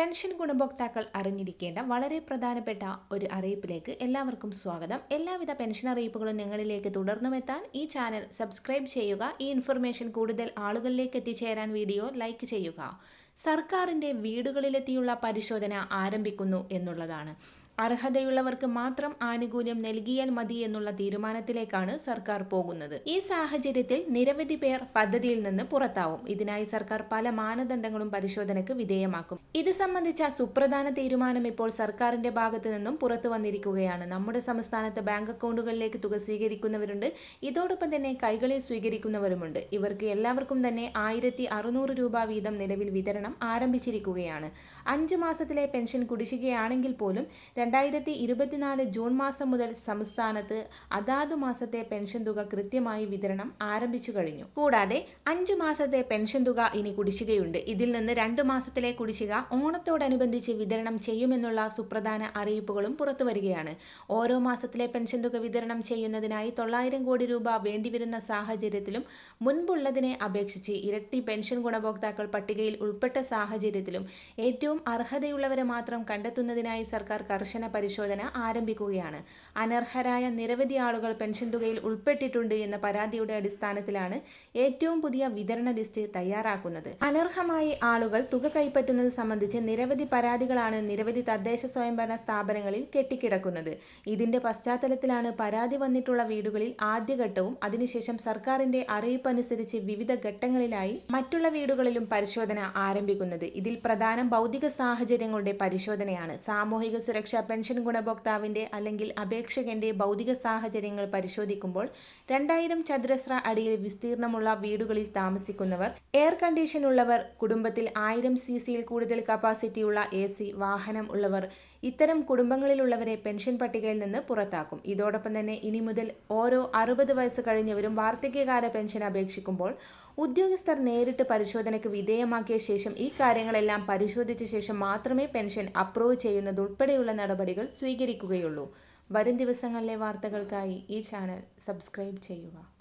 Pension ഗുണഭോക്താക്കൾ അറിഞ്ഞിരിക്കേണ്ട വളരെ പ്രധാനപ്പെട്ട ഒരു അറിയിപ്പിലേക്ക് എല്ലാവർക്കും സ്വാഗതം. എല്ലാവിധ പെൻഷൻ അറിയിപ്പുകളും നിങ്ങളിലേക്ക് തുടർന്നുമെത്താൻ ഈ ചാനൽ സബ്സ്ക്രൈബ് ചെയ്യുക. ഈ ഇൻഫർമേഷൻ കൂടുതൽ ആളുകളിലേക്ക് എത്തിച്ചേരാൻ വീഡിയോ ലൈക്ക് ചെയ്യുക. സർക്കാരിന്റെ വീടുകളിലെത്തിയുള്ള പരിശോധന ആരംഭിക്കുന്നു എന്നുള്ളതാണ്. അർഹതയുള്ളവർക്ക് മാത്രം ആനുകൂല്യം നൽകിയാൽ മതി എന്നുള്ള തീരുമാനത്തിലേക്കാണ് സർക്കാർ പോകുന്നത്. ഈ സാഹചര്യത്തിൽ നിരവധി പേർ പദ്ധതിയിൽ നിന്ന് പുറത്താവും. ഇതിനായി സർക്കാർ പല മാനദണ്ഡങ്ങളും പരിശോധനയ്ക്ക് വിധേയമാക്കും. ഇത് സംബന്ധിച്ച സുപ്രധാന തീരുമാനം ഇപ്പോൾ സർക്കാരിന്റെ ഭാഗത്തു നിന്നും പുറത്തു വന്നിരിക്കുകയാണ്. നമ്മുടെ സംസ്ഥാനത്ത് ബാങ്ക് അക്കൗണ്ടുകളിലേക്ക് തുക സ്വീകരിക്കുന്നവരുണ്ട്. ഇതോടൊപ്പം തന്നെ കൈകളിൽ സ്വീകരിക്കുന്നവരുമുണ്ട്. ഇവർക്ക് എല്ലാവർക്കും തന്നെ ആയിരത്തി അറുന്നൂറ് രൂപ വീതം നിലവിൽ വിതരണം ആരംഭിച്ചിരിക്കുകയാണ്. അഞ്ച് മാസത്തിലെ പെൻഷൻ കുടിശ്ശികയാണെങ്കിൽ പോലും രണ്ടായിരത്തി ഇരുപത്തിനാല് ജൂൺ മാസം മുതൽ സംസ്ഥാനത്ത് അതാതു മാസത്തെ പെൻഷൻ തുക കൃത്യമായി വിതരണം ആരംഭിച്ചു കഴിഞ്ഞു. കൂടാതെ അഞ്ചു മാസത്തെ പെൻഷൻ തുക ഇനി കുടിശ്ശികയുണ്ട്. ഇതിൽ നിന്ന് രണ്ടു മാസത്തിലെ കുടിശ്ശിക ഓണത്തോടനുബന്ധിച്ച് വിതരണം ചെയ്യുമെന്നുള്ള സുപ്രധാന അറിയിപ്പുകളും പുറത്തു വരികയാണ്. ഓരോ മാസത്തിലെ പെൻഷൻ തുക വിതരണം ചെയ്യുന്നതിനായി തൊള്ളായിരം കോടി രൂപ വേണ്ടിവരുന്ന സാഹചര്യത്തിലും മുൻപുള്ളതിനെ അപേക്ഷിച്ച് ഇരട്ടി പെൻഷൻ ഗുണഭോക്താക്കൾ പട്ടികയിൽ ഉൾപ്പെട്ട സാഹചര്യത്തിലും ഏറ്റവും അർഹതയുള്ളവരെ മാത്രം കണ്ടെത്തുന്നതിനായി സർക്കാർ കർശന പരിശോധന ആരംഭിക്കുകയാണ്. അനർഹരായ നിരവധി ആളുകൾ പെൻഷൻ തുകയിൽ ഉൾപ്പെട്ടിട്ടുണ്ട് എന്ന പരാതിയുടെ അടിസ്ഥാനത്തിലാണ് ഏറ്റവും പുതിയ വിതരണ ലിസ്റ്റ് തയ്യാറാക്കുന്നത്. അനർഹമായി ആളുകൾ തുക കൈപ്പറ്റുന്നത് സംബന്ധിച്ച് നിരവധി പരാതികളാണ് നിരവധി തദ്ദേശ സ്വയംഭരണ സ്ഥാപനങ്ങളിൽ കെട്ടിക്കിടക്കുന്നത്. ഇതിന്റെ പശ്ചാത്തലത്തിലാണ് പരാതി വന്നിട്ടുള്ള വീടുകളിൽ ആദ്യഘട്ടവും അതിനുശേഷം സർക്കാരിന്റെ അറിയിപ്പ് അനുസരിച്ച് വിവിധ ഘട്ടങ്ങളിലായി മറ്റുള്ള വീടുകളിലും പരിശോധന ആരംഭിക്കുന്നത്. ഇതിൽ പ്രധാനം ഭൗതിക സാഹചര്യങ്ങളുടെ പരിശോധനയാണ്. സാമൂഹിക സുരക്ഷാ പെൻഷൻ ഗുണഭോക്താവിന്റെ അല്ലെങ്കിൽ അപേക്ഷകന്റെ ഭൗതിക സാഹചര്യങ്ങൾ പരിശോധിക്കുമ്പോൾ രണ്ടായിരം ചതുരശ്ര അടിയിൽ വിസ്തീർണമുള്ള വീടുകളിൽ താമസിക്കുന്നവർ എയർ കണ്ടീഷൻ ഉള്ളവർ കുടുംബത്തിൽ ആയിരം സി സിയിൽ കൂടുതൽ കപ്പാസിറ്റിയുള്ള എ സി വാഹനം ഉള്ളവർ ഇത്തരം കുടുംബങ്ങളിലുള്ളവരെ പെൻഷൻ പട്ടികയിൽ നിന്ന് പുറത്താക്കും. ഇതോടൊപ്പം തന്നെ ഇനി മുതൽ ഓരോ അറുപത് വയസ്സ് കഴിഞ്ഞവരും വാർദ്ധക്യകാല പെൻഷൻ അപേക്ഷിക്കുമ്പോൾ ഉദ്യോഗസ്ഥർ നേരിട്ട് പരിശോധനയ്ക്ക് വിധേയമാക്കിയ ശേഷം ഈ കാര്യങ്ങളെല്ലാം പരിശോധിച്ച ശേഷം മാത്രമേ പെൻഷൻ അപ്രൂവ് ചെയ്യുന്നതുൾപ്പെടെയുള്ള നടപടികൾ സ്വീകരിക്കുകയുള്ളൂ. വരും ദിവസങ്ങളിലെ വാർത്തകൾക്കായി ഈ ചാനൽ സബ്സ്ക്രൈബ് ചെയ്യുക.